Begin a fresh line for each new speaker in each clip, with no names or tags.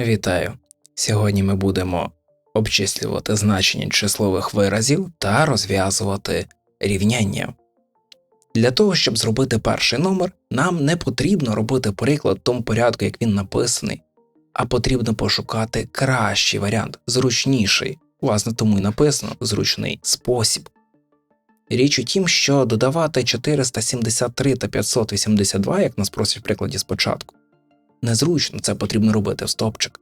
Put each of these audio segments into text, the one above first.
Вітаю! Сьогодні ми будемо обчислювати значення числових виразів та розв'язувати рівняння. Для того, щоб зробити перший номер, нам не потрібно робити приклад в тому порядку, як він написаний, а потрібно пошукати кращий варіант, зручніший, власне, тому і написано зручний спосіб. Річ у тім, що додавати 473 та 582, як нас просять в прикладі спочатку, незручно це потрібно робити в стопчик.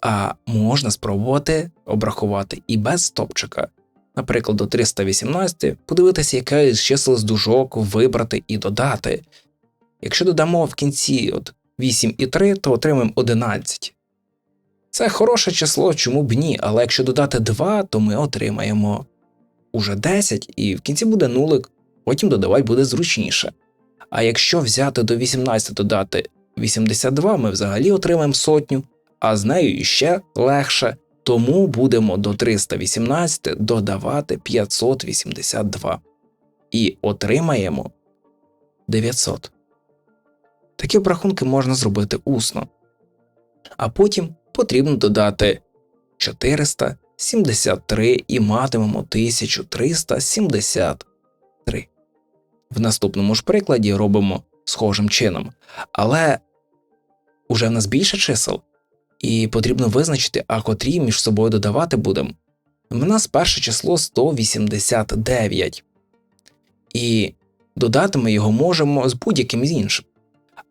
А можна спробувати обрахувати і без стопчика. Наприклад, до 318 подивитися, яке з чисел з дужок вибрати і додати. Якщо додамо в кінці от 8 і 3, то отримаємо 11. Це хороше число, чому б ні, але якщо додати 2, то ми отримаємо уже 10, і в кінці буде нулик, потім додавати буде зручніше. А якщо взяти до 18 додати 82, ми взагалі отримаємо сотню, а з нею іще легше, тому будемо до 318 додавати 582 і отримаємо 900. Такі обрахунки можна зробити усно. А потім потрібно додати 473 і матимемо 1373. В наступному ж прикладі робимо схожим чином, але уже в нас більше чисел, і потрібно визначити, а котрі між собою додавати будемо. В нас перше число 189, і додати ми його можемо з будь-яким з іншим.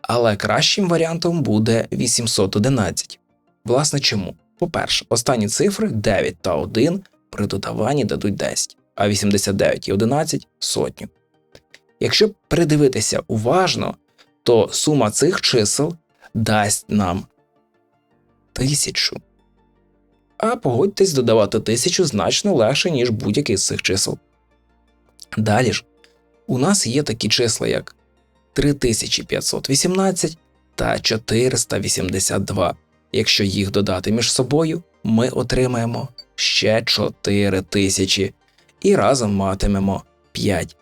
Але кращим варіантом буде 811. Власне чому? По-перше, останні цифри 9 та 1 при додаванні дадуть 10, а 89 і 11 сотню. Якщо придивитися уважно, то сума цих чисел дасть нам тисячу. А погодьтесь додавати тисячу значно легше, ніж будь-який з цих чисел. Далі ж, у нас є такі числа, як 3518 та 482. Якщо їх додати між собою, ми отримаємо ще 4000 і разом матимемо 5.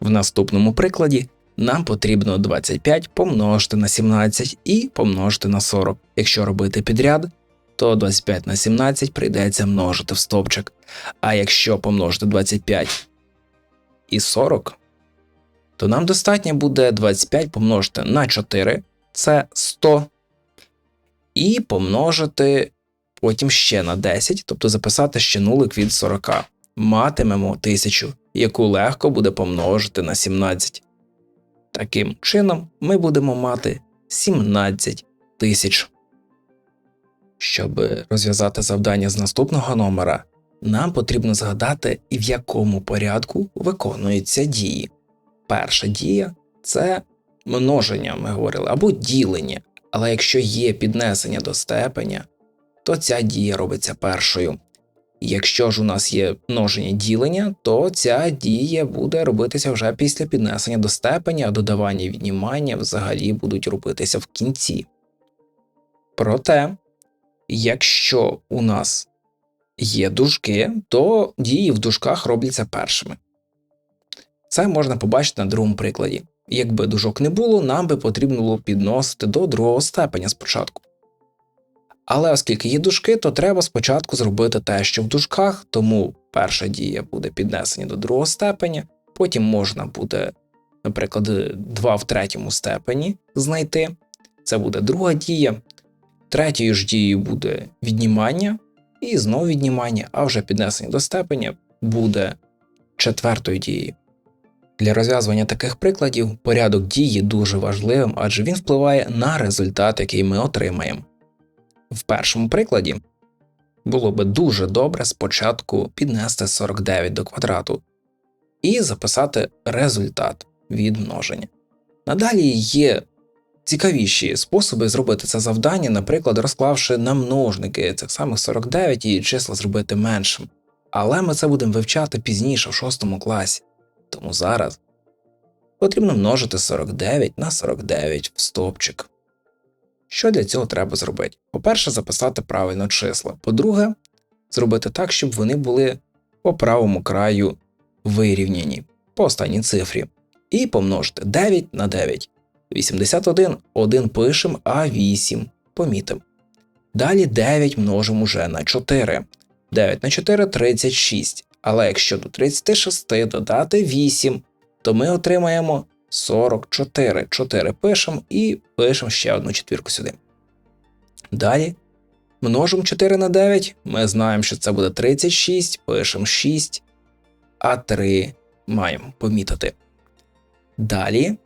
В наступному прикладі нам потрібно 25 помножити на 17 і помножити на 40. Якщо робити підряд, то 25 на 17 прийдеться множити в стовпчик. А якщо помножити 25 і 40, то нам достатньо буде 25 помножити на 4, це 100, і помножити потім ще на 10, тобто записати ще нулик від 40. Матимемо 1000, яку легко буде помножити на 17. Таким чином, ми будемо мати 17 тисяч. Щоб розв'язати завдання з наступного номера, нам потрібно згадати, в якому порядку виконуються дії. Перша дія це множення, ми говорили, або ділення, але якщо є піднесення до степеня, то ця дія робиться першою. Якщо ж у нас є множення ділення, то ця дія буде робитися вже після піднесення до степеня, а додавання і віднімання взагалі будуть робитися в кінці. Проте, якщо у нас є дужки, то дії в дужках робляться першими. Це можна побачити на другому прикладі. Якби дужок не було, нам би потрібно було підносити до другого степеня спочатку. Але оскільки є дужки, то треба спочатку зробити те, що в дужках, тому перша дія буде піднесення до другого степеня, потім можна буде, наприклад, 2 в третьому степені знайти. Це буде друга дія. Третьою ж дією буде віднімання, і знову віднімання, а вже піднесення до степеня буде четвертою дією. Для розв'язування таких прикладів порядок дії дуже важливим, адже він впливає на результат, який ми отримаємо. В першому прикладі було би дуже добре спочатку піднести 49 до квадрату і записати результат від множення. Надалі є цікавіші способи зробити це завдання, наприклад, розклавши на множники цих самих 49 і числа зробити меншим. Але ми це будемо вивчати пізніше в 6 класі. Тому зараз потрібно множити 49 на 49 в стовпчик. Що для цього треба зробити? По-перше, записати правильно числа. По-друге, зробити так, щоб вони були по правому краю вирівняні по останній цифрі. І помножити 9 на 9. 81 1 пишемо, а 8 помітимо. Далі 9 множимо уже на 4. 9 на 4 36. Але якщо до 36 додати 8, то ми отримаємо 44. 4 пишемо і пишемо ще одну четвірку сюди. Далі множимо 4 на 9. Ми знаємо, що це буде 36, пишемо 6, а 3 маємо помітити. Далі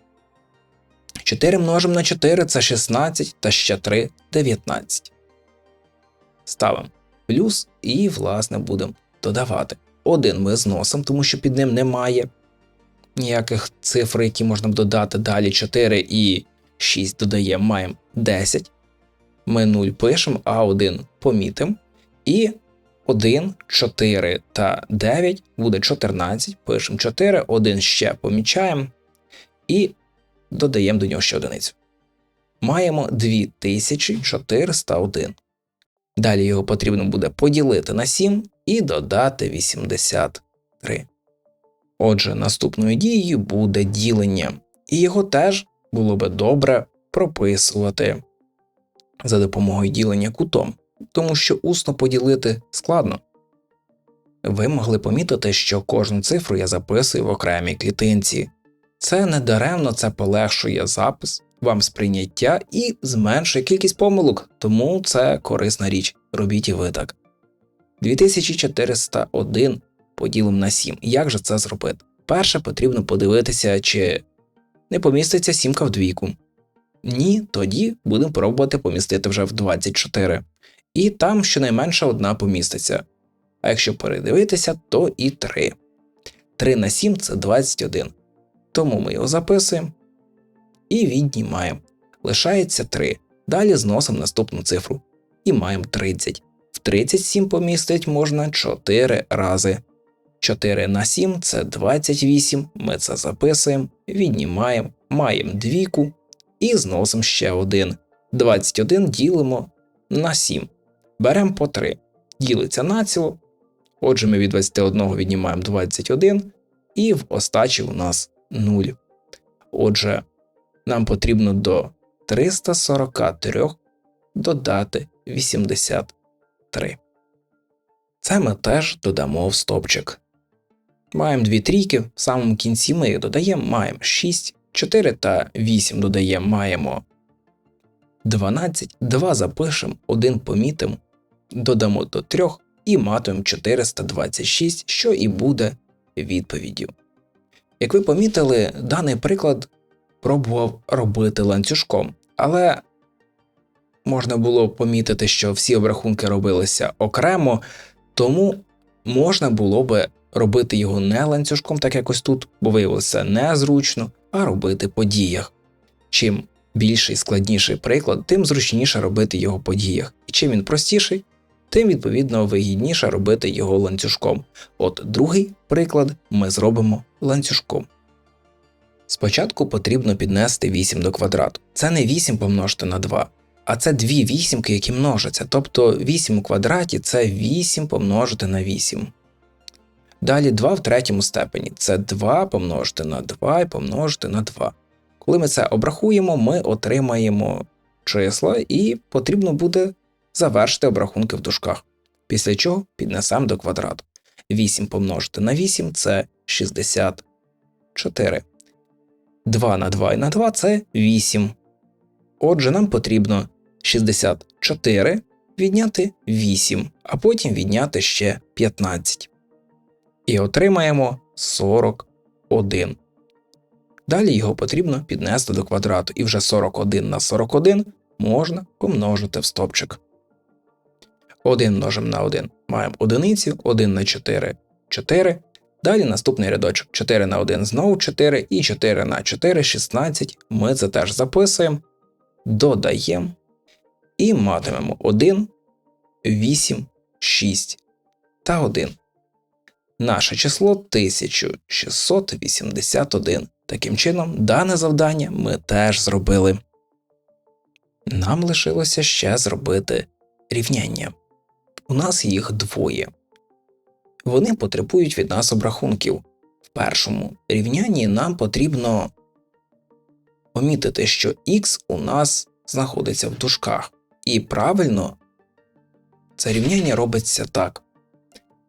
4 множимо на 4 це 16 та ще 3 19. Ставимо плюс і, власне, будемо додавати. Один ми зносимо, тому що під ним немає ніяких цифр, які можна б додати. Далі 4 і 6 додаємо, маємо 10. Ми 0 пишемо, а 1 помітимо. І 1, 4 та 9 буде 14. Пишемо 4, 1 ще помічаємо і додаємо до нього ще одиницю. Маємо 2401. Далі його потрібно буде поділити на 7 і додати 83. Отже, наступною дією буде ділення, і його теж було би добре прописувати за допомогою ділення кутом, тому що усно поділити складно. Ви могли помітити, що кожну цифру я записую в окремій клітинці. Це не даремно це полегшує запис, вам сприйняття і зменшує кількість помилок, тому це корисна річ. Робіть і ви так. 2401 поділимо на 7. Як же це зробити? Перше потрібно подивитися, чи не поміститься сімка в двійку. Ні, тоді будемо пробувати помістити вже в 24. І там щонайменше одна поміститься. А якщо передивитися, то і 3. 3 на 7 це 21. Тому ми його записуємо і віднімаємо. Лишається 3. Далі зносимо наступну цифру. І маємо 30. В 37 помістить можна 4 рази. 4 на 7 це 28. Ми це записуємо, віднімаємо, маємо двійку і зносимо ще один. 21 ділимо на 7. Беремо по 3. Ділиться націло. Отже, ми від 21 віднімаємо 21, і в остачі у нас 0. Отже, нам потрібно до 343 додати 83. Це ми теж додамо в стопчик. Маємо дві трійки, в самому кінці ми їх додаємо, маємо 6, 4 та 8 додаємо, маємо 12, 2 запишемо, 1 помітимо, додамо до 3 і матимемо 426, що і буде відповіддю. Як ви помітили, даний приклад пробував робити ланцюжком, але можна було помітити, що всі обрахунки робилися окремо, тому можна було би робити його не ланцюжком, так якось тут, бо виявилося незручно, а робити по діях. Чим більший складніший приклад, тим зручніше робити його по діях. І чим він простіший, тим відповідно вигідніше робити його ланцюжком. От другий приклад ми зробимо ланцюжком. Спочатку потрібно піднести 8 до квадрату. Це не 8 помножити на 2, а це дві вісімки, які множаться. Тобто 8 у квадраті це 8 помножити на 8. Далі 2 в третьому степені це 2 помножити на 2 і помножити на 2. Коли ми це обрахуємо, ми отримаємо числа і потрібно буде завершити обрахунки в дужках. Після чого піднесемо до квадрату. 8 помножити на 8 це 64. 2 на 2 і на 2 це 8. Отже, нам потрібно 64 відняти 8, а потім відняти ще 15. І отримаємо 41. Далі його потрібно піднести до квадрату, і вже 41 на 41 можна помножити в стопчик. 1 множимо на 1 маємо одиницю, 1 на 4 4. Далі наступний рядочок 4 на 1 знову 4 і 4 на 4 16. Ми це теж записуємо, додаємо і матимемо 1, 8, 6 та 1. Наше число 1681. Таким чином, дане завдання ми теж зробили. Нам лишилося ще зробити рівняння. У нас їх двоє. Вони потребують від нас обрахунків. В першому рівнянні нам потрібно помітити, що х у нас знаходиться в дужках, і правильно Це рівняння робиться так.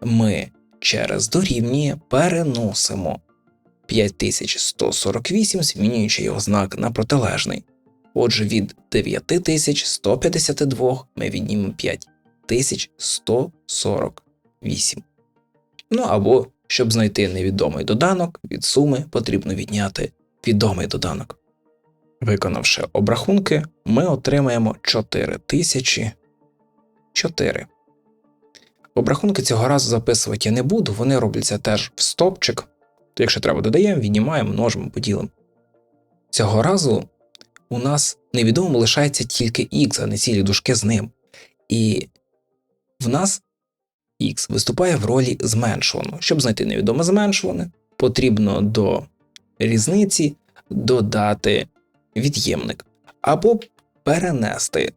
Ми через дорівнює переносимо 5148, змінюючи його знак на протилежний. Отже, від 9152 ми віднімемо 5148. Ну або, щоб знайти невідомий доданок, від суми потрібно відняти відомий доданок. Виконавши обрахунки, ми отримаємо 4004. Обрахунки цього разу записувати я не буду, вони робляться теж в стопчик. То якщо треба, додаємо, віднімаємо, множимо, поділимо. Цього разу у нас невідомим лишається тільки х, а не цілі дужки з ним. І в нас х виступає в ролі зменшуваного. Щоб знайти невідоме зменшуване, потрібно до різниці додати від'ємник або перенести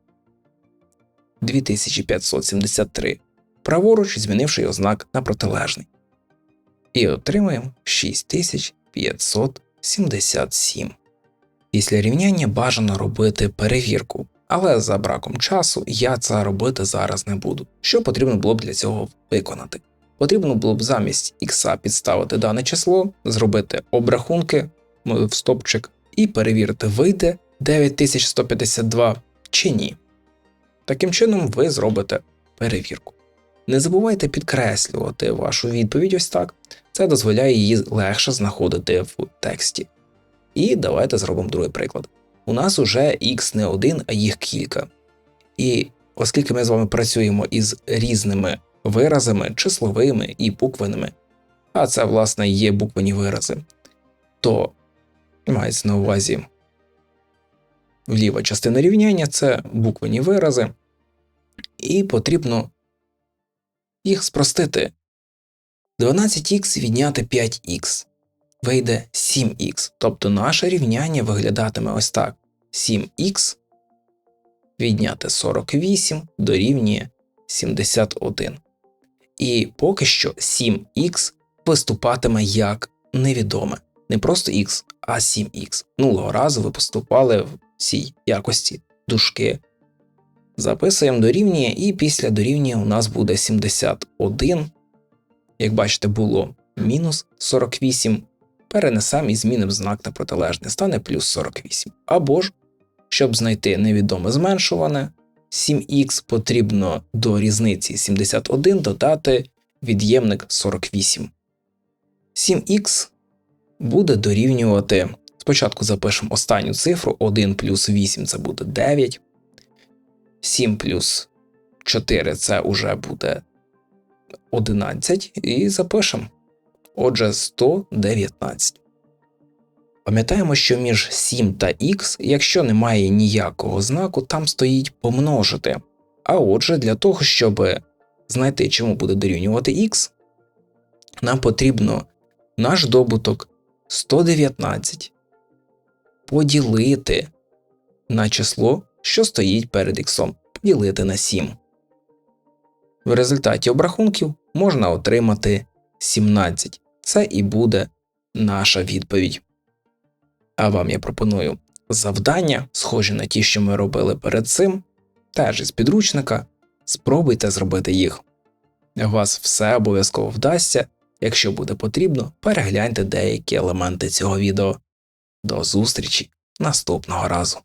2573 праворуч, змінивши його знак на протилежний. І отримаємо 6577. Після рівняння бажано робити перевірку, але за браком часу я це робити зараз не буду. Що потрібно було б для цього виконати? Потрібно було б замість х підставити дане число, зробити обрахунки в стопчик і перевірити, вийде 9152 чи ні. Таким чином, ви зробите перевірку. Не забувайте підкреслювати вашу відповідь ось так, це дозволяє її легше знаходити в тексті. І давайте зробимо другий приклад. У нас уже x не один, а їх кілька. І оскільки ми з вами працюємо із різними виразами, числовими і буквеними, а це, власне, є буквені вирази, то мається на увазі ліва частина рівняння це буквені вирази, і потрібно їх спростити. 12х відняти 5х вийде 7х, тобто наше рівняння виглядатиме ось так: 7х відняти 48 дорівнює 71. І поки що 7х виступатиме як невідоме. Не просто х, а 7х. Минулого разу ви поступали в цій якості дужки. Записуємо дорівнює, і після дорівнює у нас буде 71. Як бачите, було мінус 48. Перенесемо і змінимо знак на протилежне, стане плюс 48. Або ж, щоб знайти невідоме зменшуване, 7х потрібно до різниці 71 додати від'ємник 48. 7х буде дорівнювати. Спочатку запишемо останню цифру 1 плюс 8 це буде 9. 7 плюс 4 це вже буде 11. І запишемо. Отже, 119. Пам'ятаємо, що між 7 та х, якщо немає ніякого знаку, там стоїть помножити. А отже, для того, щоб знайти, чому буде дорівнювати х, нам потрібно наш добуток 119 поділити на число, що стоїть перед х, поділити на 7. В результаті обрахунків можна отримати 17. Це і буде наша відповідь. А вам я пропоную завдання, схожі на ті, що ми робили перед цим, теж із підручника. Спробуйте зробити їх. У вас все обов'язково вдасться. Якщо буде потрібно, перегляньте деякі елементи цього відео. До зустрічі наступного разу.